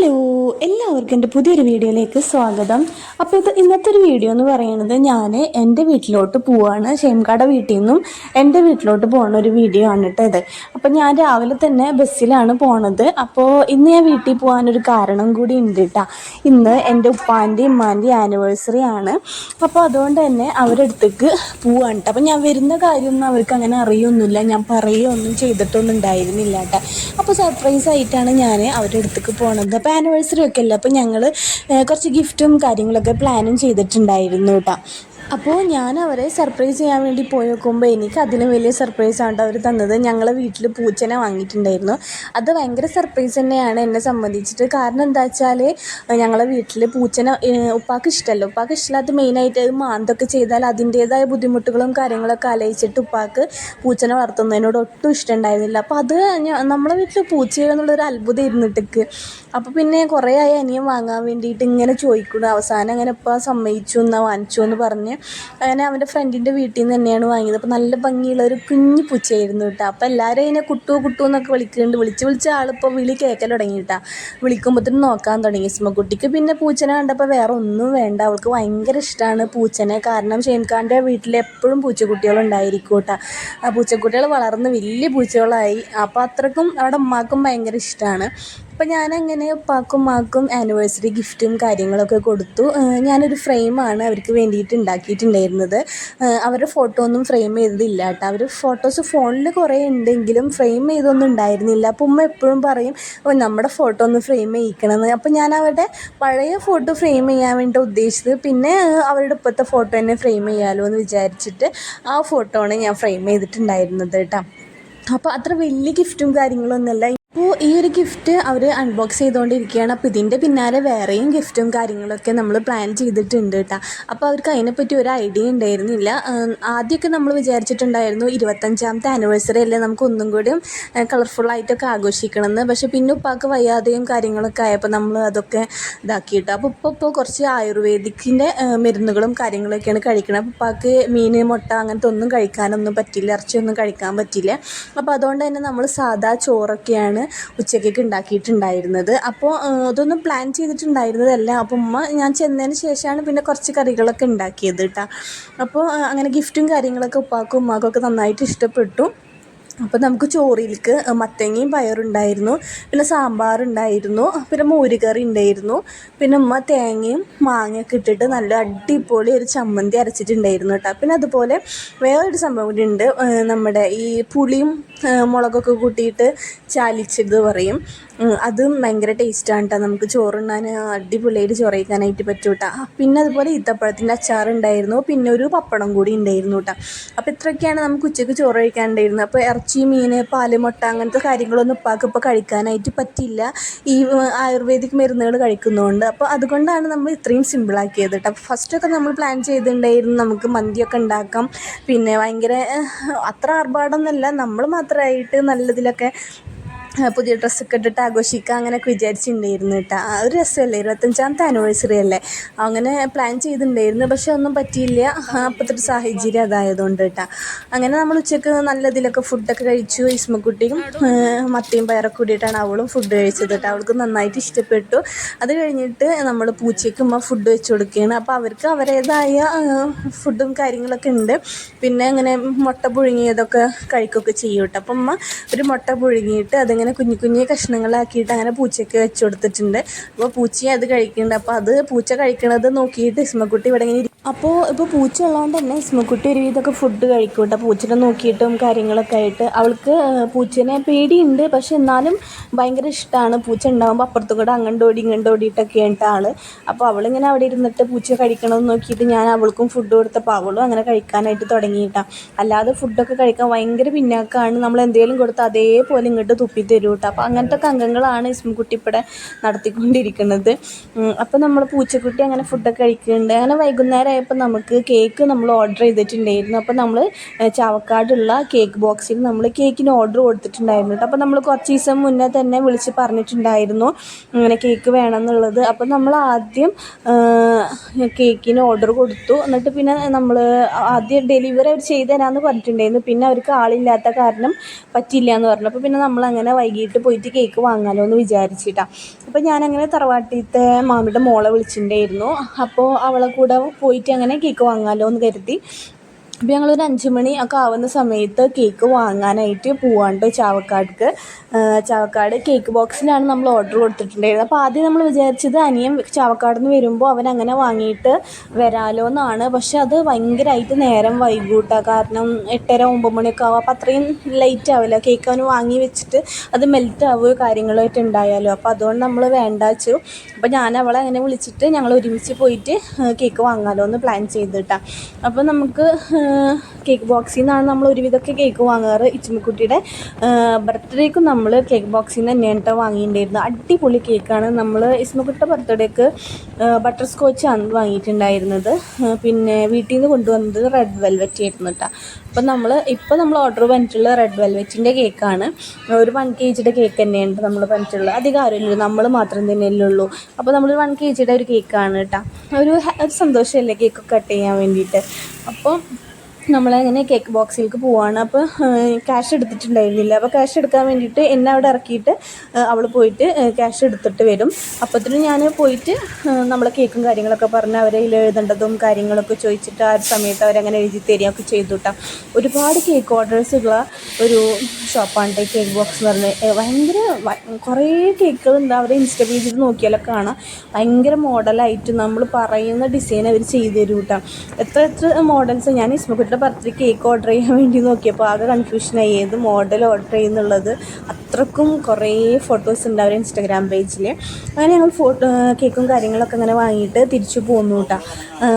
就，哎。എല്ലാവർക്കും പുതിയൊരു വീഡിയോയിലേക്ക് സ്വാഗതം. അപ്പോൾ ഇത് ഇന്നത്തെ ഒരു വീഡിയോ എന്ന് പറയുന്നത് ഞാൻ എന്റെ വീട്ടിലോട്ട് പോവാണ്. ഷേംകാട വീട്ടിൽ നിന്നും എന്റെ വീട്ടിലോട്ട് പോകുന്ന ഒരു വീഡിയോ ആണ് കേട്ടോ ഇത്. അപ്പോൾ ഞാൻ രാവിലെ തന്നെ ബസ്സിലാണ് പോണത്. അപ്പോൾ ഇന്ന് ഞാൻ വീട്ടിൽ പോകാനൊരു കാരണം കൂടി ഉണ്ട് കേട്ടോ. ഇന്ന് എന്റെ ഉപ്പാന്റെയും ഉമ്മാന്റെയും ആനിവേഴ്സറി ആണ്. അപ്പോൾ അതുകൊണ്ട് തന്നെ അവരടുത്തേക്ക് പോവാണ് കേട്ടോ. അപ്പോൾ ഞാൻ വരുന്ന കാര്യമൊന്നും അവർക്ക് അങ്ങനെ അറിയൊന്നുമില്ല. ഞാൻ പറയുകയൊന്നും ചെയ്തിട്ടൊന്നും ഉണ്ടായിരുന്നില്ല കേട്ടോ. അപ്പോൾ സർപ്രൈസ് ആയിട്ടാണ് ഞാൻ അവരുടെ അടുത്തേക്ക് പോണത്. അപ്പോൾ ആനിവേഴ്സറി ഒക്കെ അല്ലേ? അപ്പോൾ ഞങ്ങൾ കുറച്ച് ഗിഫ്റ്റും കാര്യങ്ങളൊക്കെ പ്ലാനും ചെയ്തിട്ടുണ്ടായിരുന്നു കേട്ടോ അപ്പോൾ ഞാൻ അവരെ സർപ്രൈസ് ചെയ്യാൻ വേണ്ടി പോയി നോക്കുമ്പോൾ എനിക്ക് അതിന് വലിയ സർപ്രൈസ് ആണ് അവർ തന്നത് ഞങ്ങളെ വീട്ടിൽ പൂച്ചനെ വാങ്ങിയിട്ടുണ്ടായിരുന്നു. അത് ഭയങ്കര സർപ്രൈസ് തന്നെയാണ് എന്നെ സംബന്ധിച്ചിട്ട്. കാരണം എന്താ വെച്ചാൽ ഞങ്ങളെ വീട്ടിൽ പൂച്ചനെ ഉപ്പാക്ക് ഇഷ്ടമല്ല ഉപ്പാക്ക് ഇഷ്ടമില്ലാത്ത മെയിനായിട്ട് അത് മാന്തൊക്കെ ചെയ്താൽ അതിന്റേതായ ബുദ്ധിമുട്ടുകളും കാര്യങ്ങളൊക്കെ ആലോചിച്ചിട്ട് ഉപ്പാക്ക് പൂച്ചനെ വളർത്തുന്നതിനോട് ഒട്ടും ഇഷ്ടമുണ്ടായിരുന്നില്ല. അപ്പോൾ അത് നമ്മളെ വീട്ടിൽ പൂച്ചയെന്നുള്ളൊരു അത്ഭുതം ഇരുന്നിട്ടേക്ക് അപ്പോൾ പിന്നെ കുറേ ആയി അനിയൻ വാങ്ങാൻ വേണ്ടിയിട്ട് ഇങ്ങനെ ചോദിക്കുന്നു അവസാനം അങ്ങനെ ഇപ്പോൾ സമ്മതിച്ചു എന്നാൽ വാങ്ങിച്ചു എന്ന് പറഞ്ഞ് അങ്ങനെ അവന്റെ ഫ്രണ്ടിന്റെ വീട്ടിൽ നിന്ന് തന്നെയാണ് വാങ്ങിയത്. അപ്പോൾ നല്ല ഭംഗിയുള്ള ഒരു കുഞ്ഞു പൂച്ചയായിരുന്നു കേട്ടോ. അപ്പോൾ എല്ലാവരും അതിനെ കുട്ടു കുട്ടു എന്നൊക്കെ വിളിക്കുന്നുണ്ട്. വിളിച്ച് വിളിച്ച ആളിപ്പോൾ വിളി കേൾക്കൽ തുടങ്ങി കേട്ടോ. വിളിക്കുമ്പോഴത്തേനും നോക്കാൻ തുടങ്ങി സ്മക്കുട്ടിക്ക് പിന്നെ പൂച്ചനെ കണ്ടപ്പോൾ വേറെ ഒന്നും വേണ്ട. അവൾക്ക് ഭയങ്കര ഇഷ്ടമാണ് പൂച്ചനെ. കാരണം ഷെയിൻഖാന്റെ വീട്ടിൽ എപ്പോഴും പൂച്ചക്കുട്ടികളുണ്ടായിരിക്കും കേട്ടോ. ആ പൂച്ചക്കുട്ടികൾ വളർന്ന് വലിയ പൂച്ചകളായി. അപ്പോൾ അത്രക്കും അവിടെ ഉമ്മാക്കും ഭയങ്കര ഇഷ്ടമാണ്. അപ്പോൾ ഞാനങ്ങനെ ഉപ്പാക്കും ഉമ്മാക്കും ആനിവേഴ്സറി ഗിഫ്റ്റും കാര്യങ്ങളൊക്കെ കൊടുത്തു. ഞാനൊരു ഫ്രെയിമാണ് അവർക്ക് വേണ്ടിയിട്ട് ഉണ്ടാക്കിയിട്ടുണ്ടായിരുന്നത്. അവരുടെ ഫോട്ടോ ഒന്നും ഫ്രെയിം ചെയ്തതില്ല കേട്ടോ. അവർ ഫോട്ടോസ് ഫോണിൽ കുറേ ഉണ്ടെങ്കിലും ഫ്രെയിം ചെയ്തൊന്നും ഉണ്ടായിരുന്നില്ല. അപ്പോൾ ഉമ്മ എപ്പോഴും പറയും ഓ നമ്മുടെ ഫോട്ടോ ഒന്ന് ഫ്രെയിം ചെയ്യിക്കണമെന്ന് അപ്പോൾ ഞാൻ അവരുടെ പഴയ ഫോട്ടോ ഫ്രെയിം ചെയ്യാൻ വേണ്ടി ഉദ്ദേശിച്ചത് പിന്നെ അവരുടെ ഇപ്പോഴത്തെ ഫോട്ടോ തന്നെ ഫ്രെയിം ചെയ്യാമല്ലോ എന്ന് വിചാരിച്ചിട്ട് ആ ഫോട്ടോ ആണ് ഞാൻ ഫ്രെയിം ചെയ്തിട്ടുണ്ടായിരുന്നത് കേട്ടോ. അപ്പോൾ അത്ര വലിയ ഗിഫ്റ്റും കാര്യങ്ങളൊന്നുമല്ല. അപ്പോൾ ഈ ഒരു ഗിഫ്റ്റ് അവർ അൺബോക്സ് ചെയ്തുകൊണ്ടിരിക്കുകയാണ് അപ്പോൾ ഇതിന്റെ പിന്നാലെ വേറെയും ഗിഫ്റ്റും കാര്യങ്ങളൊക്കെ നമ്മൾ പ്ലാൻ ചെയ്തിട്ടുണ്ട് കേട്ടോ അപ്പോൾ അവർക്ക് അതിനെപ്പറ്റി ഒരു ഐഡിയ ഉണ്ടായിരുന്നില്ല. ആദ്യമൊക്കെ നമ്മൾ വിചാരിച്ചിട്ടുണ്ടായിരുന്നു ഇരുപത്തഞ്ചാമത്തെ ആനിവേഴ്സറി അല്ലേ നമുക്ക് ഒന്നും കൂടിയും കളർഫുള്ളായിട്ടൊക്കെ ആഘോഷിക്കണമെന്ന്. പക്ഷേ പിന്നെ ഉപ്പാക്ക് വയ്യാതെയും കാര്യങ്ങളൊക്കെ ആയപ്പോൾ നമ്മൾ അതൊക്കെ ഇതാക്കി കേട്ടോ അപ്പോൾ ഇപ്പോൾ ഇപ്പോൾ കുറച്ച് ആയുർവേദിക്കിന്റെ മരുന്നുകളും കാര്യങ്ങളൊക്കെയാണ് കഴിക്കുന്നത് അപ്പോൾ ഉപ്പാക്ക് മീൻ മുട്ട അങ്ങനത്തെ ഒന്നും കഴിക്കാനൊന്നും പറ്റില്ല. ഇറച്ചിയൊന്നും കഴിക്കാൻ പറ്റില്ല. അപ്പോൾ അതുകൊണ്ട് തന്നെ നമ്മൾ സാധാ ചോറൊക്കെയാണ് ഉച്ചയ്ക്കൊക്കെ ഉണ്ടാക്കിയിട്ടുണ്ടായിരുന്നത്. അപ്പോൾ അതൊന്നും പ്ലാൻ ചെയ്തിട്ടുണ്ടായിരുന്നതല്ല. അപ്പോൾ ഉമ്മ ഞാൻ ചെന്നതിന് ശേഷമാണ് പിന്നെ കുറച്ച് കറികളൊക്കെ ഉണ്ടാക്കിയത് കേട്ടോ അപ്പോൾ അങ്ങനെ ഗിഫ്റ്റും കാര്യങ്ങളൊക്കെ ഉപ്പാക്കും ഉമ്മാക്കും ഒക്കെ നന്നായിട്ട് ഇഷ്ടപ്പെട്ടു. അപ്പോൾ നമുക്ക് ചോറിലേക്ക് മത്തങ്ങയും പയറുണ്ടായിരുന്നു പിന്നെ സാമ്പാറുണ്ടായിരുന്നു പിന്നെ മോരുകറി ഉണ്ടായിരുന്നു പിന്നെ ഉമ്മ തേങ്ങയും മാങ്ങയൊക്കെ ഇട്ടിട്ട് നല്ല അടിപൊളി ഒരു ചമ്മന്തി അരച്ചിട്ടുണ്ടായിരുന്നു കേട്ടോ പിന്നെ അതുപോലെ വേറൊരു സംഭവം കൂടി ഉണ്ട് നമ്മുടെ ഈ പുളിയും മുളകൊക്കെ കൂട്ടിയിട്ട് ചാലിച്ചത് പറയും. അതും ഭയങ്കര ടേസ്റ്റാണ് കേട്ടോ നമുക്ക് ചോറുണ്ണാൻ അടിപൊളിയായിട്ട് ചോറ് കഴിക്കാനായിട്ട് പറ്റും കേട്ടോ പിന്നെ അതുപോലെ ഈത്തപ്പഴത്തിന്റെ അച്ചാറുണ്ടായിരുന്നു. പിന്നെ ഒരു പപ്പടം കൂടി ഉണ്ടായിരുന്നു കേട്ടോ അപ്പോൾ ഇത്രയൊക്കെയാണ് നമുക്ക് ഉച്ചയ്ക്ക് ചോറ് കഴിക്കാനുണ്ടായിരുന്നത് അപ്പോൾ ഇറച്ചി മീൻ പാൽ മുട്ട അങ്ങനത്തെ കാര്യങ്ങളൊന്നും ഉപ്പാക്ക് ഇപ്പോൾ കഴിക്കാനായിട്ട് പറ്റില്ല ഈ ആയുർവേദിക് മരുന്നുകൾ കഴിക്കുന്നതുകൊണ്ട് അപ്പോൾ അതുകൊണ്ടാണ് നമ്മൾ ഇത്രയും സിമ്പിളാക്കിയത് കേട്ടോ അപ്പോൾ ഫസ്റ്റൊക്കെ നമ്മൾ പ്ലാൻ ചെയ്തിട്ടുണ്ടായിരുന്നു നമുക്ക് മന്തിയൊക്കെ ഉണ്ടാക്കാം. പിന്നെ ഭയങ്കര അത്ര ആർഭാടമൊന്നുമല്ല നമ്മൾ മാത്രമായിട്ട് നല്ലതിലൊക്കെ പുതിയ ഡ്രസ്സൊക്കെ ഇട്ടിട്ട് ആഘോഷിക്കുക അങ്ങനെയൊക്കെ വിചാരിച്ചിട്ടുണ്ടായിരുന്നു കേട്ടോ. ഒരു രസമല്ലേ? ഇരുപത്തഞ്ചാമത്തെ ആനിവേഴ്സറി അല്ലേ? അങ്ങനെ പ്ലാൻ ചെയ്തിട്ടുണ്ടായിരുന്നു പക്ഷെ ഒന്നും പറ്റിയില്ല. അപ്പോഴത്തെ ഒരു സാഹചര്യം അതായതുകൊണ്ട് കേട്ടോ. അങ്ങനെ നമ്മൾ ഉച്ചയ്ക്ക് നല്ല ഇതിലൊക്കെ ഫുഡൊക്കെ കഴിച്ചു. ഇസ്മക്കുട്ടിയും മത്തിയും പയറൊക്കെ കൂടിയിട്ടാണ് അവളും ഫുഡ് കഴിച്ചത് കേട്ടോ. അവൾക്ക് നന്നായിട്ട് ഇഷ്ടപ്പെട്ടു. അത് കഴിഞ്ഞിട്ട് നമ്മൾ പൂച്ചയ്ക്ക് ഉമ്മ ഫുഡ് വെച്ച് കൊടുക്കുകയാണ്. അപ്പോൾ അവർക്ക് അവരേതായ ഫുഡും കാര്യങ്ങളൊക്കെ ഉണ്ട്. പിന്നെ അങ്ങനെ മുട്ട പുഴുങ്ങിയതൊക്കെ കഴിക്കുകയൊക്കെ ചെയ്യും കേട്ടോ. അപ്പം ഉമ്മ ഒരു മുട്ട പുഴുങ്ങിയിട്ട് അതിങ്ങനെ കുഞ്ഞു കുഞ്ഞു കഷ്ണങ്ങളാക്കിയിട്ട് അങ്ങനെ പൂച്ചയ്ക്ക് വെച്ചു കൊടുത്തിട്ടുണ്ട്. അപ്പോൾ പൂച്ചയെ അത് കഴിക്കുന്നുണ്ട്. അപ്പോൾ അത് പൂച്ച കഴിക്കണത് നോക്കിയിട്ട് ഇസ്മക്കുട്ടി ഇവിടെ ഇങ്ങനെ അപ്പോൾ ഇപ്പോൾ പൂച്ച ഉള്ളതുകൊണ്ട് തന്നെ ഇസ്മുക്കുട്ടി ഒരു വിധമൊക്കെ ഫുഡ് കഴിക്കും കേട്ടോ പൂച്ചനെ നോക്കിയിട്ടും കാര്യങ്ങളൊക്കെ ആയിട്ട്. അവൾക്ക് പൂച്ചനെ പേടിയുണ്ട്. പക്ഷെ എന്നാലും ഭയങ്കര ഇഷ്ടമാണ് പൂച്ച ഉണ്ടാകുമ്പോൾ അപ്പുറത്തു കൂടെ അങ്ങോട്ടോടി ഇങ്ങോട്ടോടിയിട്ടൊക്കെ ഉണ്ട് ആൾ. അപ്പോൾ അവളിങ്ങനെ അവിടെ ഇരുന്നിട്ട് പൂച്ച കഴിക്കണമെന്ന് നോക്കിയിട്ട് ഞാൻ അവൾക്കും ഫുഡ് കൊടുത്തപ്പോൾ അവളും അങ്ങനെ കഴിക്കാനായിട്ട് തുടങ്ങിയിട്ടാണ് അല്ലാതെ ഫുഡൊക്കെ കഴിക്കാൻ ഭയങ്കര പിന്നാക്കമാണ് നമ്മൾ എന്തെങ്കിലും കൊടുത്താൽ അതേപോലെ ഇങ്ങോട്ട് തുപ്പി തരും കേട്ടോ അപ്പോൾ അങ്ങനത്തെ അംഗങ്ങളാണ് ഇസ്മക്കുട്ടി ഇവിടെ നടത്തിക്കൊണ്ടിരിക്കുന്നത്. അപ്പോൾ നമ്മൾ പൂച്ചക്കുട്ടി അങ്ങനെ ഫുഡൊക്കെ കഴിക്കുന്നുണ്ട്. അങ്ങനെ വൈകുന്നേരം ആയപ്പോൾ നമുക്ക് കേക്ക് നമ്മൾ ഓർഡർ ചെയ്തിട്ടുണ്ടായിരുന്നു. അപ്പോൾ നമ്മൾ ചാവക്കാടുള്ള കേക്ക് ബോക്സിൽ നമ്മൾ കേക്കിന് ഓർഡർ കൊടുത്തിട്ടുണ്ടായിരുന്നു കേട്ടോ. അപ്പോൾ നമ്മൾ കുറച്ച് ദിവസം മുന്നേ തന്നെ വിളിച്ച് പറഞ്ഞിട്ടുണ്ടായിരുന്നു അങ്ങനെ കേക്ക് വേണമെന്നുള്ളത്. അപ്പോൾ നമ്മൾ ആദ്യം കേക്കിന് ഓർഡർ കൊടുത്തു. എന്നിട്ട് പിന്നെ നമ്മൾ ആദ്യം ഡെലിവറി അവർ ചെയ്ത് തരാമെന്ന് പറഞ്ഞിട്ടുണ്ടായിരുന്നു. പിന്നെ അവർക്ക് ആളില്ലാത്ത കാരണം പറ്റില്ല എന്ന് പറഞ്ഞു. അപ്പോൾ പിന്നെ നമ്മൾ അങ്ങനെ വൈകിട്ട് പോയിട്ട് കേക്ക് വാങ്ങാമല്ലോ എന്ന് വിചാരിച്ചിട്ടാണ് അപ്പോൾ ഞാനങ്ങനെ തറവാട്ടിലത്തെ മാമിയുടെ മോളെ വിളിച്ചിട്ടുണ്ടായിരുന്നു. അപ്പോൾ അവളെ കൂടെ പോയിട്ട് അങ്ങനെ കേക്ക് വാങ്ങാമല്ലോ എന്ന് കരുതി. അപ്പോൾ ഞങ്ങളൊരു അഞ്ച് മണി ഒക്കെ ആവുന്ന സമയത്ത് കേക്ക് വാങ്ങാനായിട്ട് പോവാണ്ട് ചാവക്കാട്ക്ക്. ചാവക്കാട് കേക്ക് ബോക്സിലാണ് നമ്മൾ ഓർഡർ കൊടുത്തിട്ടുണ്ടായിരുന്നത്. അപ്പോൾ ആദ്യം നമ്മൾ വിചാരിച്ചത് അനിയൻ ചാവക്കാട് നിന്ന് വരുമ്പോൾ അവൻ അങ്ങനെ വാങ്ങിയിട്ട് വരാലോ എന്നാണ് പക്ഷെ അത് ഭയങ്കരമായിട്ട് നേരം വൈകൂട്ടാ. കാരണം എട്ടര ഒമ്പത് മണിയൊക്കെ ആവും. അപ്പോൾ അത്രയും ലേറ്റ് ആവില്ല. കേക്ക് അവന് വാങ്ങി വെച്ചിട്ട് അത് മെൽറ്റ് ആവുകയോ കാര്യങ്ങളായിട്ട് ഉണ്ടായാലോ. അപ്പോൾ അതുകൊണ്ട് നമ്മൾ വേണ്ട വെച്ചു അപ്പോൾ ഞാൻ അവളെ അങ്ങനെ വിളിച്ചിട്ട് ഞങ്ങൾ ഒരുമിച്ച് പോയിട്ട് കേക്ക് വാങ്ങാമല്ലോ എന്ന് പ്ലാൻ ചെയ്തിട്ടാണ് അപ്പോൾ നമുക്ക് കേക്ക് ബോക്സിൽ നിന്നാണ് നമ്മൾ ഒരുവിധമൊക്കെ കേക്ക് വാങ്ങാറ്. ഇച്ചുമിക്കുട്ടിയുടെ ബർത്ത്ഡേക്ക് നമ്മൾ കേക്ക് ബോക്സിൽ നിന്ന് തന്നെയാണ് കേട്ടോ വാങ്ങിയിട്ടുണ്ടായിരുന്നത്. അടിപൊളി കേക്കാണ്. നമ്മൾ ഇസ്മക്കുട്ടിയുടെ ബർത്ത്ഡേക്ക് ബട്ടർ സ്കോച്ചാണ് വാങ്ങിയിട്ടുണ്ടായിരുന്നത്. പിന്നെ വീട്ടിൽ നിന്ന് കൊണ്ടുവന്നത് റെഡ് വെൽവെറ്റ് ആയിരുന്നു കേട്ടോ അപ്പം നമ്മൾ ഇപ്പോൾ നമ്മൾ ഓർഡർ പറഞ്ഞിട്ടുള്ള റെഡ് വെൽവെറ്റിന്റെ കേക്കാണ്. ഒരു വൺ കെ ജിയുടെ കേക്ക് തന്നെയാണ് നമ്മൾ പറഞ്ഞിട്ടുള്ളത് അധികം നമ്മൾ മാത്രം തന്നെയല്ലേ ഉള്ളൂ. അപ്പോൾ നമ്മൾ വൺ കെ ജിയുടെ ഒരു കേക്കാണ് കേട്ടോ ഒരു സന്തോഷമല്ലേ കേക്ക് കട്ട് ചെയ്യാൻ വേണ്ടിയിട്ട്. അപ്പോൾ നമ്മളങ്ങനെ കേക്ക് ബോക്സിലേക്ക് പോവാണ്. അപ്പോൾ ക്യാഷ് എടുത്തിട്ടുണ്ടായിരുന്നില്ല. അപ്പോൾ ക്യാഷ് എടുക്കാൻ വേണ്ടിയിട്ട് എന്നെ അവിടെ ഇറക്കിയിട്ട് അവൾ പോയിട്ട് ക്യാഷ് എടുത്തിട്ട് വരും. അപ്പോഴത്തേനും ഞാൻ പോയിട്ട് നമ്മളെ കേക്കും കാര്യങ്ങളൊക്കെ പറഞ്ഞ് അവരെ എഴുതേണ്ടതും കാര്യങ്ങളൊക്കെ ചോദിച്ചിട്ട് ആ സമയത്ത് അവരങ്ങനെ എഴുതി തരികയൊക്കെ ചെയ്തു ഒരുപാട് കേക്ക് ഓർഡേഴ്സ് ഉള്ള ഒരു ഷോപ്പാണ് കേക്ക് ബോക്സ് എന്ന് പറഞ്ഞത് ഭയങ്കര കുറേ കേക്കുകളുണ്ട് അവരെ ഇൻസ്റ്റ പേജിൽ നോക്കിയാലൊക്കെ കാണാം. ഭയങ്കര മോഡലായിട്ട് നമ്മൾ പറയുന്ന ഡിസൈൻ അവർ ചെയ്തു തരും കേട്ടോ എത്ര എത്ര മോഡൽസ് ഞാൻ ഇസ്മക്കുട്ടിയുടെ ബർത്ത്ഡേ കേക്ക് ഓർഡർ ചെയ്യാൻ വേണ്ടി നോക്കിയപ്പോൾ ആകെ കൺഫ്യൂഷനായി ഏത് മോഡൽ ഓർഡർ ചെയ്യുന്നുള്ളത്? അത്രക്കും കുറേ ഫോട്ടോസ് ഉണ്ട് ഇൻസ്റ്റാഗ്രാം പേജിൽ അങ്ങനെ ഞങ്ങൾ ഫോട്ടോ കേക്കും കാര്യങ്ങളൊക്കെ അങ്ങനെ വാങ്ങിയിട്ട് തിരിച്ചു പോന്നു കേട്ടോ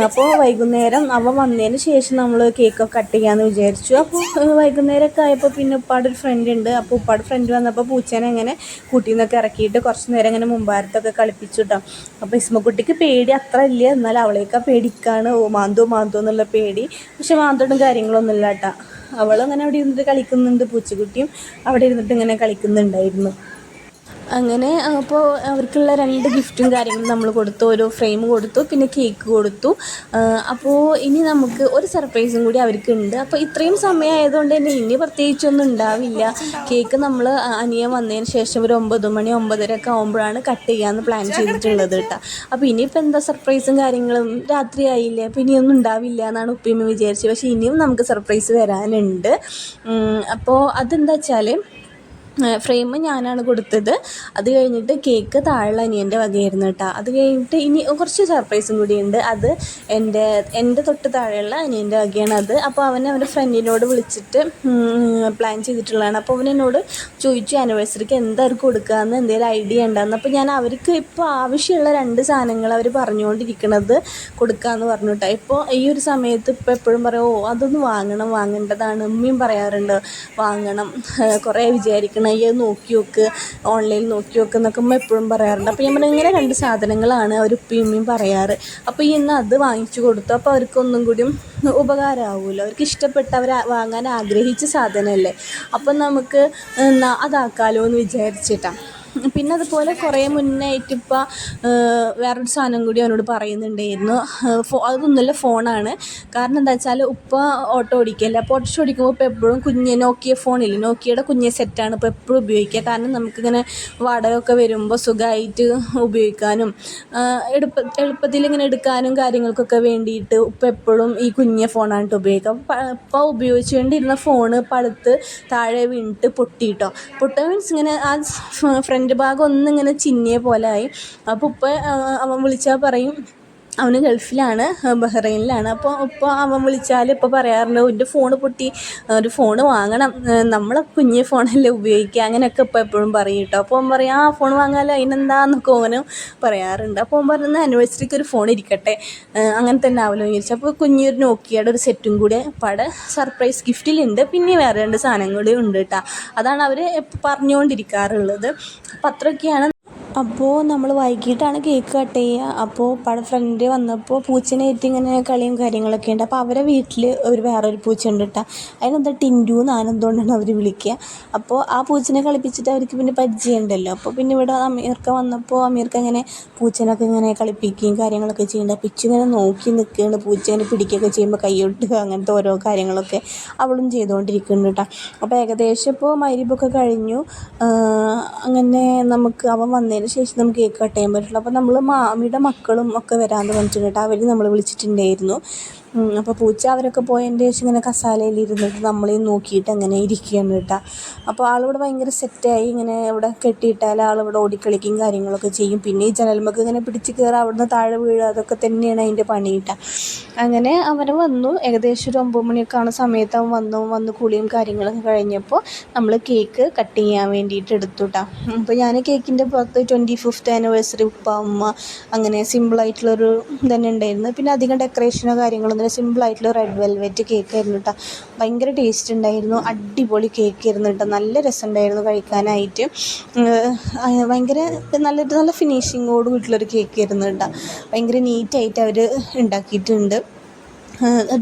അപ്പോൾ വൈകുന്നേരം അവ വന്നതിന് ശേഷം നമ്മൾ കേക്കൊക്കെ കട്ട് ചെയ്യാമെന്ന് വിചാരിച്ചു. അപ്പോൾ വൈകുന്നേരമൊക്കെ ആയപ്പോൾ പിന്നെ ഉപ്പാട് ഒരു ഫ്രണ്ട് ഉണ്ട്. അപ്പോൾ ഉപ്പാട് ഫ്രണ്ട് വന്നപ്പോൾ പൂച്ചേനെ അങ്ങനെ കൂട്ടിൽ നിന്നൊക്കെ ഇറക്കിയിട്ട് കുറച്ച് നേരം അങ്ങനെ മുമ്പാരത്തൊക്കെ കളിപ്പിച്ചു കേട്ടോ അപ്പോൾ ഇസ്മക്കുട്ടിക്ക് പേടി അത്ര ഇല്ല. എന്നാൽ അവളേക്കാ പേടിക്കാണ്. ഓ മാന്തോ മാന്തോ എന്നുള്ള പേടി. പക്ഷെ മാന്തോട്ടും കാര്യങ്ങളൊന്നും ഇല്ല കേട്ടോ അവളങ്ങനെ അവിടെ ഇരുന്നിട്ട് കളിക്കുന്നുണ്ട് പൂച്ചക്കുട്ടിയും അവിടെ ഇരുന്നിട്ട് ഇങ്ങനെ കളിക്കുന്നുണ്ടായിരുന്നു. അങ്ങനെ അപ്പോൾ അവർക്കുള്ള രണ്ട് ഗിഫ്റ്റും കാര്യങ്ങളും നമ്മൾ കൊടുത്തു. ഒരു ഫ്രെയിം കൊടുത്തു പിന്നെ കേക്ക് കൊടുത്തു. അപ്പോൾ ഇനി നമുക്ക് ഒരു സർപ്രൈസും കൂടി അവർക്കുണ്ട്. അപ്പോൾ ഇത്രയും സമയമായതുകൊണ്ട് തന്നെ ഇനി പ്രത്യേകിച്ചൊന്നും ഉണ്ടാവില്ല. കേക്ക് നമ്മൾ അനിയൻ വന്നതിന് ശേഷം ഒരു ഒമ്പത് മണി ഒമ്പതര ഒക്കെ ആകുമ്പോഴാണ് കട്ട് ചെയ്യാമെന്ന് പ്ലാൻ ചെയ്തിട്ടുള്ളത് കേട്ടോ. അപ്പോൾ ഇനിയിപ്പോൾ എന്താ സർപ്രൈസും കാര്യങ്ങളും? രാത്രി ആയില്ലേ അപ്പോൾ ഇനിയൊന്നും ഉണ്ടാവില്ല എന്നാണ് ഉപ്പിയമ്മ വിചാരിച്ചത്. പക്ഷേ ഇനിയും നമുക്ക് സർപ്രൈസ് വരാനുണ്ട്. അപ്പോൾ അതെന്താ വെച്ചാൽ ഫ്രെയിം ഞാനാണ് കൊടുത്തത്. അത് കഴിഞ്ഞിട്ട് കേക്ക് താഴെ അനിയന്റെ വകയായിരുന്നു കേട്ടോ. അത് കഴിഞ്ഞിട്ട് ഇനി കുറച്ച് സർപ്രൈസും കൂടിയുണ്ട്. അത് എന്റെ എന്റെ തൊട്ട് താഴെയുള്ള അനിയന്റെ വകയാണ് അത്. അപ്പോൾ അവൻ അവന്റെ ഫ്രണ്ടിനോട് വിളിച്ചിട്ട് പ്ലാൻ ചെയ്തിട്ടുള്ളതാണ്. അപ്പോൾ അവൻ എന്നോട് ചോദിച്ചു ആനിവേഴ്സറിക്ക് എന്തായിരിക്കും കൊടുക്കാമെന്ന് എന്തെങ്കിലും ഐഡിയ ഉണ്ടാകുന്നു അപ്പോൾ ഞാൻ അവർക്ക് ഇപ്പോൾ ആവശ്യമുള്ള രണ്ട് സാധനങ്ങൾ അവർ പറഞ്ഞുകൊണ്ടിരിക്കുന്നത് കൊടുക്കാമെന്ന് പറഞ്ഞു കേട്ടോ. ഇപ്പോൾ ഈ ഒരു സമയത്ത് ഇപ്പോൾ എപ്പോഴും പറയും ഓ അതൊന്ന് വാങ്ങണം വാങ്ങേണ്ടതാണ്. ഉമ്മയും പറയാറുണ്ട് വാങ്ങണം. കുറേ വിചാരിക്കണം ഈ അത് നോക്കി നോക്ക് ഓൺലൈനിൽ നോക്കി നോക്ക് എന്നൊക്കെ അമ്മ എപ്പോഴും പറയാറുണ്ട്. അപ്പോൾ ഞാൻ പറഞ്ഞു ഇങ്ങനെ രണ്ട് സാധനങ്ങളാണ് അവർ ഉപ്പിയമ്മയും പറയാറ്. അപ്പോൾ ഈ ഇന്ന് അത് വാങ്ങിച്ചു കൊടുത്തു. അപ്പോൾ അവർക്ക് ഒന്നും കൂടിയും ഉപകാരമാവുമല്ലോ അവർക്ക് ഇഷ്ടപ്പെട്ട അവർ വാങ്ങാൻ ആഗ്രഹിച്ച സാധനമല്ലേ? അപ്പം നമുക്ക് അതാക്കാമല്ലോ എന്ന് വിചാരിച്ചിട്ടാണ് പിന്നെ അതുപോലെ കുറേ മുന്നായിട്ട് ഇപ്പോൾ വേറൊരു സാധനം കൂടി അവനോട് പറയുന്നുണ്ടായിരുന്നു. ഫോ അതൊന്നുമല്ല ഫോണാണ്. കാരണം എന്താ വെച്ചാൽ ഉപ്പ ഓട്ടോ ഓടിക്കല്ലേ? അപ്പോൾ ഓട്ടോ ഓടിക്കുമ്പോൾ ഇപ്പോൾ എപ്പോഴും കുഞ്ഞ് നോക്കിയ ഫോണില്ല? നോക്കിയയുടെ കുഞ്ഞ് സെറ്റാണ് ഇപ്പോൾ എപ്പോഴും ഉപയോഗിക്കുക. കാരണം നമുക്കിങ്ങനെ വാടകയൊക്കെ വരുമ്പോൾ സുഖമായിട്ട് ഉപയോഗിക്കാനും എളുപ്പ എളുപ്പത്തിൽ ഇങ്ങനെ എടുക്കാനും കാര്യങ്ങൾക്കൊക്കെ വേണ്ടിയിട്ട് ഉപ്പ എപ്പോഴും ഈ കുഞ്ഞ ഫോണാണ് ഉപയോഗിക്കുക. അപ്പോൾ ഉപയോഗിച്ചുകൊണ്ടിരുന്ന ഫോണ് പഴുത്ത് താഴെ വീണിട്ട് പൊട്ടിയിട്ടോ പൊട്ട മീൻസ് ഇങ്ങനെ ആ ഫ്രണ്ട് ഭാഗം ഒന്നിങ്ങനെ ചിന്നിയ പോലെ ആയി. അപ്പോൾ ഉപ്പ അവൻ വിളിച്ചാൽ പറയും അവന് ഗൾഫിലാണ് ബഹ്റൈനിലാണ്. അപ്പോൾ ഇപ്പോൾ അവൻ വിളിച്ചാൽ ഇപ്പോൾ പറയാറുണ്ട് എന്റെ ഫോണ് പൊട്ടി ഒരു ഫോൺ വാങ്ങണം. നമ്മളെ കുഞ്ഞ് ഫോണല്ലേ ഉപയോഗിക്കുക? അങ്ങനെയൊക്കെ ഇപ്പോൾ എപ്പോഴും പറയും കേട്ടോ. അപ്പോൾ അവൻ പറയും ആ ഫോൺ വാങ്ങാമല്ലോ അതിനെന്താന്നൊക്കെ ഓനും പറയാറുണ്ട്. അപ്പോൾ അവൻ പറയുന്നത് ആനിവേഴ്സറിക്ക് ഒരു ഫോൺ ഇരിക്കട്ടെ. അങ്ങനെ തന്നെ എന്ന് ചോദിച്ചാൽ അപ്പോൾ കുഞ്ഞൊരു നോക്കിയയുടെ ഒരു സെറ്റും കൂടെ പട സർപ്രൈസ് ഗിഫ്റ്റിലുണ്ട് പിന്നെ വേറെ രണ്ട് സാധനം കൂടി ഉണ്ട് കേട്ടോ. അതാണ് അവർ പറഞ്ഞുകൊണ്ടിരിക്കാറുള്ളത് അപ്പോൾ അത്രയൊക്കെയാണ് അപ്പോൾ നമ്മൾ വൈകിട്ടാണ് കേക്ക് കട്ട് ചെയ്യുക അപ്പോൾ പട ഫ്രണ്ട് വന്നപ്പോൾ പൂച്ചനെ ഏറ്റി ഇങ്ങനെ കളിയും കാര്യങ്ങളൊക്കെ ഉണ്ട്. അപ്പോൾ അവരെ വീട്ടിൽ ഒരു വേറൊരു പൂച്ച ഉണ്ട് കേട്ടോ അതിനെന്താ ടിൻഡു എന്ന് ആനന്ദോണ്ടാണ് അവർ വിളിക്കുക അപ്പോൾ ആ പൂച്ചനെ കളിപ്പിച്ചിട്ട് അവർക്ക് പിന്നെ പരിചയമുണ്ടല്ലോ. അപ്പോൾ പിന്നെ ഇവിടെ അമീർക്ക വന്നപ്പോൾ അമീർക്ക ഇങ്ങനെ പൂച്ചനൊക്കെ ഇങ്ങനെ കളിപ്പിക്കുകയും കാര്യങ്ങളൊക്കെ ചെയ്യുന്നുണ്ട്. അപ്പോൾ ഇച്ചു ഇങ്ങനെ നോക്കി നിൽക്കുകയാണ് പൂച്ച ഇങ്ങനെ പിടിക്കുകയൊക്കെ ചെയ്യുമ്പോൾ കൈയൊട്ടുക അങ്ങനത്തെ ഓരോ കാര്യങ്ങളൊക്കെ അവളും ചെയ്തുകൊണ്ടിരിക്കുന്നുണ്ട് കേട്ടോ അപ്പോൾ ഏകദേശം ഇപ്പോൾ മൈരിബൊക്കെ കഴിഞ്ഞു. അങ്ങനെ നമുക്ക് അവൻ വന്നതിന് കഴിഞ്ഞതിന് ശേഷം നമുക്ക് കേക്ക് കട്ട് ചെയ്യാൻ പറ്റുള്ളൂ അപ്പോൾ നമ്മൾ മാമിയുടെ മക്കളും ഒക്കെ വരാമെന്ന് പറഞ്ഞിട്ടുണ്ട്. കേട്ടോ അവർ നമ്മൾ വിളിച്ചിട്ടുണ്ടായിരുന്നു. അപ്പോൾ പൂച്ച അവരൊക്കെ പോയതിന്റെ ശേഷം ഇങ്ങനെ കസാലയിൽ ഇരുന്നിട്ട് നമ്മളെയും നോക്കിയിട്ട് അങ്ങനെ ഇരിക്കുകയാണ് കേട്ടോ. അപ്പോൾ ആളിവിടെ ഭയങ്കര സെറ്റായി ഇങ്ങനെ ഇവിടെ കെട്ടിയിട്ടാൽ ആളിവിടെ ഓടിക്കളിക്കും കാര്യങ്ങളൊക്കെ ചെയ്യും. പിന്നെ ഈ ജനൽമക്ക് ഇങ്ങനെ പിടിച്ച് കയറുക അവിടുന്ന് താഴെ വീഴുക അതൊക്കെ തന്നെയാണ് അതിന്റെ പണി കേട്ടോ. അങ്ങനെ അവർ വന്നു. ഏകദേശം ഒരു ഒമ്പത് മണിയൊക്കെ ആണ് സമയത്ത് അവൻ വന്നു. വന്ന് കുളിയും കാര്യങ്ങളൊക്കെ കഴിഞ്ഞപ്പോൾ നമ്മൾ കേക്ക് കട്ട് ചെയ്യാൻ വേണ്ടിയിട്ട് എടുത്തു കേട്ടോ. അപ്പോൾ ഞാൻ കേക്കിന്റെ പുറത്ത് ട്വന്റി ഫിഫ്ത്ത് ആനിവേഴ്സറി ഉപ്പ അമ്മ അങ്ങനെ സിമ്പിളായിട്ടുള്ളൊരു തന്നെ ഉണ്ടായിരുന്നു. പിന്നെ അധികം ഡെക്കറേഷനോ കാര്യങ്ങളൊന്നും സിമ്പിളായിട്ടുള്ള റെഡ് വെൽവെറ്റ് കേക്ക് ആയിരുന്നു കേട്ടോ ഭയങ്കര ടേസ്റ്റ് ഉണ്ടായിരുന്നു. അടിപൊളി കേക്ക് ആയിരുന്നു കേട്ടോ നല്ല രസമുണ്ടായിരുന്നു കഴിക്കാനായിട്ട്. ഭയങ്കര നല്ല നല്ല ഫിനിഷിങ്ങോട് വീട്ടിലൊരു കേക്ക് ആയിരുന്നു കേട്ടോ ഭയങ്കര നീറ്റായിട്ട് അവർ ഉണ്ടാക്കിയിട്ടുണ്ട്.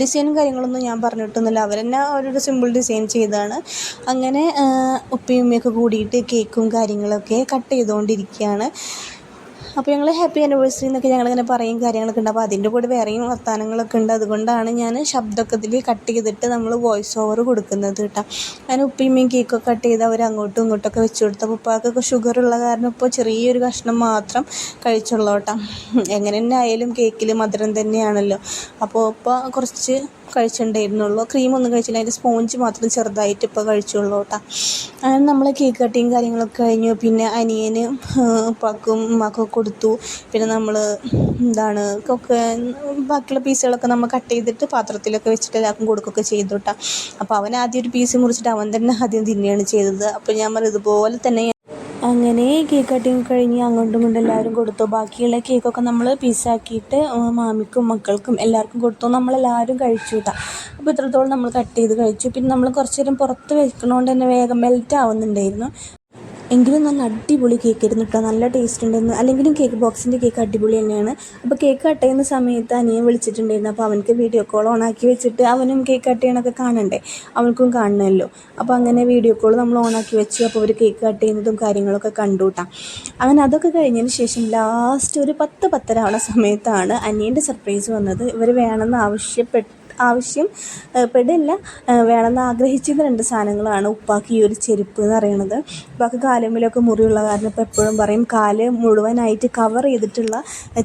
ഡിസൈനും കാര്യങ്ങളൊന്നും ഞാൻ പറഞ്ഞിട്ടൊന്നുമില്ല. അവർ തന്നെ അവരൊരു സിമ്പിൾ ഡിസൈൻ ചെയ്താണ്. അങ്ങനെ ഉപ്പയും ഉമ്മയൊക്കെ കൂടിയിട്ട് കേക്കും കാര്യങ്ങളൊക്കെ കട്ട് ചെയ്തുകൊണ്ടിരിക്കുകയാണ് അപ്പോൾ ഞങ്ങൾ ഹാപ്പി ആനിവേഴ്സറി എന്നൊക്കെ ഞങ്ങളിങ്ങനെ പറയും കാര്യങ്ങളൊക്കെ ഉണ്ട്. അപ്പോൾ അതിന്റെ കൂടെ വേറെയും വർത്തമാനങ്ങളൊക്കെ ഉണ്ട്. അതുകൊണ്ടാണ് ഞാൻ ശബ്ദമൊക്കെ ഇതിൽ കട്ട് ചെയ്തിട്ട് നമ്മൾ വോയിസ് ഓവർ കൊടുക്കുന്നത് കേട്ടോ. ഞാൻ ഉപ്പയും കേക്കൊക്കെ കട്ട് ചെയ്ത് അവർ അങ്ങോട്ടും ഇങ്ങോട്ടൊക്കെ വെച്ച് കൊടുത്തു. അപ്പോൾ ഉപ്പാക്കൊക്കെ ഷുഗർ ഉള്ള കാരണം ഇപ്പോൾ ചെറിയൊരു കഷ്ണം മാത്രം കഴിച്ചുള്ളൂ കേട്ടോ. എങ്ങനെ തന്നെ ആയാലും കേക്കിൽ മധുരം തന്നെയാണല്ലോ. അപ്പോൾ ഉപ്പ കുറച്ച് കഴിച്ചിട്ടുണ്ടായിരുന്നുള്ളൂ. ക്രീമൊന്നും കഴിച്ചില്ല. അതിന്റെ സ്പോഞ്ച് മാത്രം ചെറുതായിട്ട് ഇപ്പോൾ കഴിച്ചുള്ളൂ കേട്ടോ അങ്ങനെ നമ്മൾ കേക്ക് കട്ടിങ് കാര്യങ്ങളൊക്കെ കഴിഞ്ഞു. പിന്നെ അനിയന് ഉപ്പാക്കും ഉമ്മാക്കും കൊടുത്തു. പിന്നെ നമ്മൾ എന്താണ് ഒക്കെ ബാക്കിയുള്ള പീസുകളൊക്കെ നമ്മൾ കട്ട് ചെയ്തിട്ട് പാത്രത്തിലൊക്കെ വെച്ചിട്ട് എല്ലാവർക്കും കൊടുക്കുകയൊക്കെ ചെയ്തു കേട്ടോ അപ്പോൾ അവൻ ആദ്യം ഒരു പീസ് മുറിച്ചിട്ട് അവൻ തന്നെ ആദ്യം തിന്നുകയാണ് ചെയ്തത്. അപ്പോൾ ഞാൻ പറഞ്ഞു ഇതുപോലെ തന്നെ അങ്ങനെ കേക്ക് കട്ടിങ് കഴിഞ്ഞ് അങ്ങോട്ടും ഇങ്ങോട്ടും എല്ലാവരും കൊടുത്തു. ബാക്കിയുള്ള കേക്കൊക്കെ നമ്മൾ പീസാക്കിയിട്ട് മാമിക്കും മക്കൾക്കും എല്ലാവർക്കും കൊടുത്തു. നമ്മളെല്ലാവരും കഴിച്ചു കേട്ടോ അപ്പോൾ ഇത്രത്തോളം നമ്മൾ കട്ട് ചെയ്ത് കഴിച്ചു. പിന്നെ നമ്മൾ കുറച്ച് നേരം പുറത്ത് വെക്കണോണ്ട് തന്നെ വേഗം മെൽറ്റ് ആവുന്നുണ്ടായിരുന്നു. എങ്കിലും നല്ല അടിപൊളി കേക്ക് ആയിരുന്നു കേട്ടോ നല്ല ടേസ്റ്റ് ഉണ്ടായിരുന്നു. അല്ലെങ്കിലും കേക്ക് ബോക്സിന്റെ കേക്ക് അടിപൊളി തന്നെയാണ്. അപ്പോൾ കേക്ക് കട്ട് ചെയ്യുന്ന സമയത്ത് അനിയൻ വിളിച്ചിട്ടുണ്ടായിരുന്നു. അപ്പോൾ അവനക്ക് വീഡിയോ കോൾ ഓൺ ആക്കി വെച്ചിട്ട് അവനും കേക്ക് കട്ട് ചെയ്യണമൊക്കെ കാണണ്ടേ? അവൾക്കും കാണണമല്ലോ. അപ്പോൾ അങ്ങനെ വീഡിയോ കോൾ നമ്മൾ ഓൺ ആക്കി വെച്ച്. അപ്പോൾ അവർ കേക്ക് കട്ട് ചെയ്യുന്നതും കാര്യങ്ങളൊക്കെ കണ്ടു കേട്ടോ അങ്ങനെ അതൊക്കെ കഴിഞ്ഞതിന് ശേഷം ലാസ്റ്റ് ഒരു പത്ത് പത്തര ആവുന്ന സമയത്താണ് അനിയന്റെ സർപ്രൈസ് വന്നത്. ഇവർ വേണമെന്ന് ആവശ്യപ്പെട്ട് ആവശ്യം പെടില്ല. വേണമെന്ന് ആഗ്രഹിച്ചിരുന്ന രണ്ട് സാധനങ്ങളാണ് ഉപ്പാക്ക് ഈ ഒരു ചെരുപ്പ് എന്ന് പറയുന്നത്. ഉപ്പാക്ക് കാലുമ്പിലൊക്കെ മുറിയുള്ള കാരണം ഇപ്പോൾ എപ്പോഴും പറയും കാൽ മുഴുവനായിട്ട് കവർ ചെയ്തിട്ടുള്ള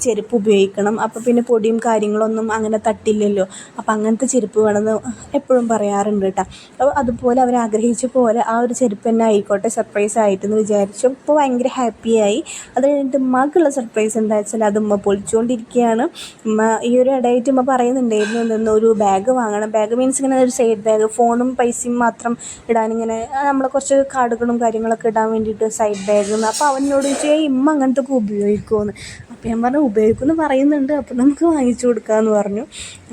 ചെരുപ്പ് ഉപയോഗിക്കണം. അപ്പോൾ പിന്നെ പൊടിയും കാര്യങ്ങളൊന്നും അങ്ങനെ തട്ടില്ലല്ലോ. അപ്പോൾ അങ്ങനത്തെ ചെരുപ്പ് വേണമെന്ന് എപ്പോഴും പറയാറുണ്ട് കേട്ടോ അപ്പോൾ അതുപോലെ അവർ ആഗ്രഹിച്ച പോലെ ആ ഒരു ചെരുപ്പ് തന്നെ ആയിക്കോട്ടെ സർപ്രൈസ് ആയിട്ടെന്ന് വിചാരിച്ചു. ഇപ്പോൾ ഭയങ്കര ഹാപ്പിയായി അത് കഴിഞ്ഞിട്ട് ഉമ്മാക്കുള്ള സർപ്രൈസ് എന്താ വെച്ചാൽ അത് ഉമ്മ പൊളിച്ചുകൊണ്ടിരിക്കുകയാണ് ഉമ്മ ഈ ഒരു ഇടയായിട്ട് ഉമ്മ പറയുന്നുണ്ടായിരുന്നു എന്തെന്ന് ഒരു ബാഗ് വാങ്ങണം. ബാഗ് മീൻസ് ഇങ്ങനെ ഒരു സൈഡ് ബാഗ് ഫോണും പൈസയും മാത്രം ഇടാനിങ്ങനെ നമ്മളെ കുറച്ച് കാർഡുകളും കാര്യങ്ങളൊക്കെ ഇടാൻ വേണ്ടിയിട്ട് സൈഡ് ബാഗ് അപ്പോൾ അവനോട് ചോദിച്ചു ഏയ് ഇമ്മ അങ്ങനത്തെ ഒക്കെ ഉപയോഗിക്കുമെന്ന് അപ്പോൾ ഞാൻ പറഞ്ഞു ഉപയോഗിക്കുമെന്ന് പറയുന്നുണ്ട്. അപ്പോൾ നമുക്ക് വാങ്ങിച്ചു കൊടുക്കാമെന്ന് പറഞ്ഞു.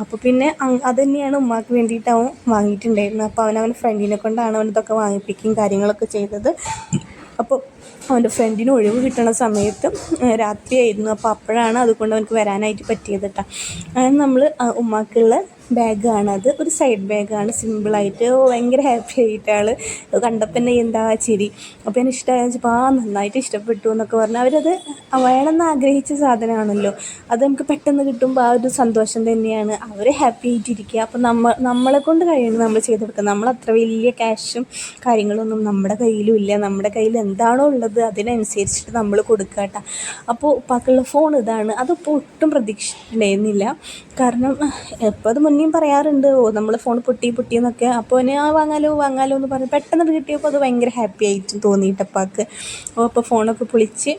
അപ്പോൾ പിന്നെ അത് തന്നെയാണ് ഉമ്മാക്ക് വേണ്ടിയിട്ട് അവൻ വാങ്ങിയിട്ടുണ്ടായിരുന്നത്. അപ്പോൾ അവൻ അവന്റെ ഫ്രണ്ടിനെ കൊണ്ടാണ് അവനതൊക്കെ വാങ്ങിപ്പിക്കുകയും കാര്യങ്ങളൊക്കെ ചെയ്തത്. അപ്പോൾ അവന്റെ ഫ്രണ്ടിന് ഒഴിവ് കിട്ടണ സമയത്ത് രാത്രിയായിരുന്നു. അപ്പോൾ അപ്പോഴാണ് അതുകൊണ്ട് അവനക്ക് വരാനായിട്ട് പറ്റിയത് കേട്ടോ അങ്ങനെ നമ്മൾ ഉമ്മാക്കുള്ള ബാഗാണത് ഒരു സൈഡ് ബാഗാണ്. സിമ്പിളായിട്ട് ഭയങ്കര ഹാപ്പി ആയിട്ട് ആൾ കണ്ടപ്പോൾ തന്നെ എന്താ ചിരി. അപ്പോൾ എന്നെ ഇഷ്ടമായ ആ നന്നായിട്ട് ഇഷ്ടപ്പെട്ടു എന്നൊക്കെ പറഞ്ഞ്. അവരത് വേണമെന്ന് ആഗ്രഹിച്ച സാധനമാണല്ലോ. അത് നമുക്ക് പെട്ടെന്ന് കിട്ടുമ്പോൾ ആ ഒരു സന്തോഷം തന്നെയാണ്. അവർ ഹാപ്പി ആയിട്ടിരിക്കുക. അപ്പോൾ നമ്മൾ നമ്മളെ കൊണ്ട് കഴിയുന്നത് നമ്മൾ ചെയ്ത് കൊടുക്കുക നമ്മൾ അത്ര വലിയ ക്യാഷും കാര്യങ്ങളൊന്നും നമ്മുടെ കയ്യിലും ഇല്ല. നമ്മുടെ കയ്യിൽ എന്താണോ ഉള്ളത് അതിനനുസരിച്ചിട്ട് നമ്മൾ കൊടുക്കുക കേട്ടോ. അപ്പോൾ ഉപ്പാക്കുള്ള ഫോൺ ഇതാണ്. അതിപ്പോൾ ഒട്ടും പ്രതീക്ഷിച്ചിട്ടുണ്ടായിരുന്നില്ല കാരണം എപ്പോൾ അത് മുന്നേയും പറയാറുണ്ട്. ഓ നമ്മൾ ഫോൺ പൊട്ടി പൊട്ടി എന്നൊക്കെ. അപ്പോൾ എന്നെ ആ വാങ്ങാലോ വാങ്ങാലോ എന്ന് പറഞ്ഞ് പെട്ടെന്ന് കിട്ടിയപ്പോൾ അത് ഭയങ്കര ഹാപ്പി ആയിട്ട് തോന്നിയിട്ടപ്പാക്ക്. അപ്പോൾ ഫോണൊക്കെ പൊളിച്ച്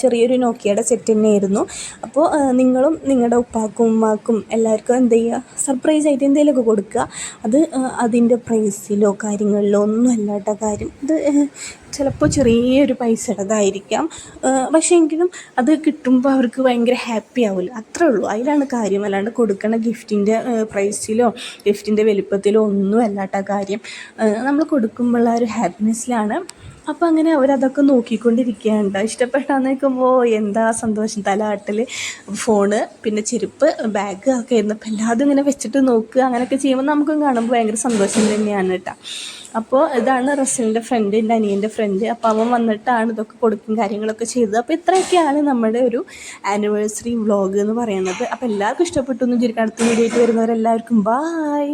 ചെറിയൊരു നോക്കിയയുടെ സെറ്റ് തന്നെയായിരുന്നു. അപ്പോൾ നിങ്ങളും നിങ്ങളുടെ ഉപ്പാക്കും ഉമ്മാക്കും എല്ലാവർക്കും എന്ത് ചെയ്യുക സർപ്രൈസ് ആയിട്ട് എന്തെങ്കിലുമൊക്കെ കൊടുക്കുക അത് അതിന്റെ പ്രൈസിലോ കാര്യങ്ങളിലോ ഒന്നും അല്ലാത്ത കാര്യം. ഇത് ചിലപ്പോൾ ചെറിയൊരു പൈസയുടേതായിരിക്കാം പക്ഷേ എങ്കിലും അത് കിട്ടുമ്പോൾ അവർക്ക് ഭയങ്കര ഹാപ്പി ആവില്ല അത്രേ ഉള്ളൂ. അതിലാണ് കാര്യം. അല്ലാണ്ട് കൊടുക്കുന്ന ഗിഫ്റ്റിന്റെ പ്രൈസിലോ ഗിഫ്റ്റിന്റെ വലിപ്പത്തിലോ ഒന്നും അല്ലാത്ത കാര്യം. നമ്മൾ കൊടുക്കുമ്പോഴുള്ള ഒരു ഹാപ്പിനെസ്സിലാണ് അപ്പോൾ അങ്ങനെ അവരതൊക്കെ നോക്കിക്കൊണ്ടിരിക്കുകയാണ് ഇഷ്ടപ്പെട്ടാന്ന് നിൽക്കുമ്പോൾ എന്താ സന്തോഷം? തലാട്ടിൽ ഫോണ് പിന്നെ ചെരുപ്പ് ബാഗ് ഒക്കെ ആയിരുന്നു അപ്പോൾ എല്ലാതും ഇങ്ങനെ വെച്ചിട്ട് നോക്കുക അങ്ങനെയൊക്കെ ചെയ്യുമ്പോൾ നമുക്കും കാണുമ്പോൾ ഭയങ്കര സന്തോഷം തന്നെയാണ് കേട്ടോ അപ്പോൾ ഇതാണ് റസലിന്റെ ഫ്രണ്ട് എന്റെ അനിയന്റെ ഫ്രണ്ട് അപ്പോൾ അവൻ വന്നിട്ടാണ് ഇതൊക്കെ കൊടുക്കും കാര്യങ്ങളൊക്കെ ചെയ്തത്. അപ്പോൾ ഇത്രയൊക്കെയാണ് നമ്മുടെ ഒരു ആനിവേഴ്സറി വ്ളോഗ് എന്ന് പറയുന്നത്. അപ്പോൾ എല്ലാവർക്കും ഇഷ്ടപ്പെട്ടു എന്ന് വിചാരിക്കും അടുത്ത വീഡിയോ ആയിട്ട് വരുന്നവരെല്ലാവർക്കും ബായ്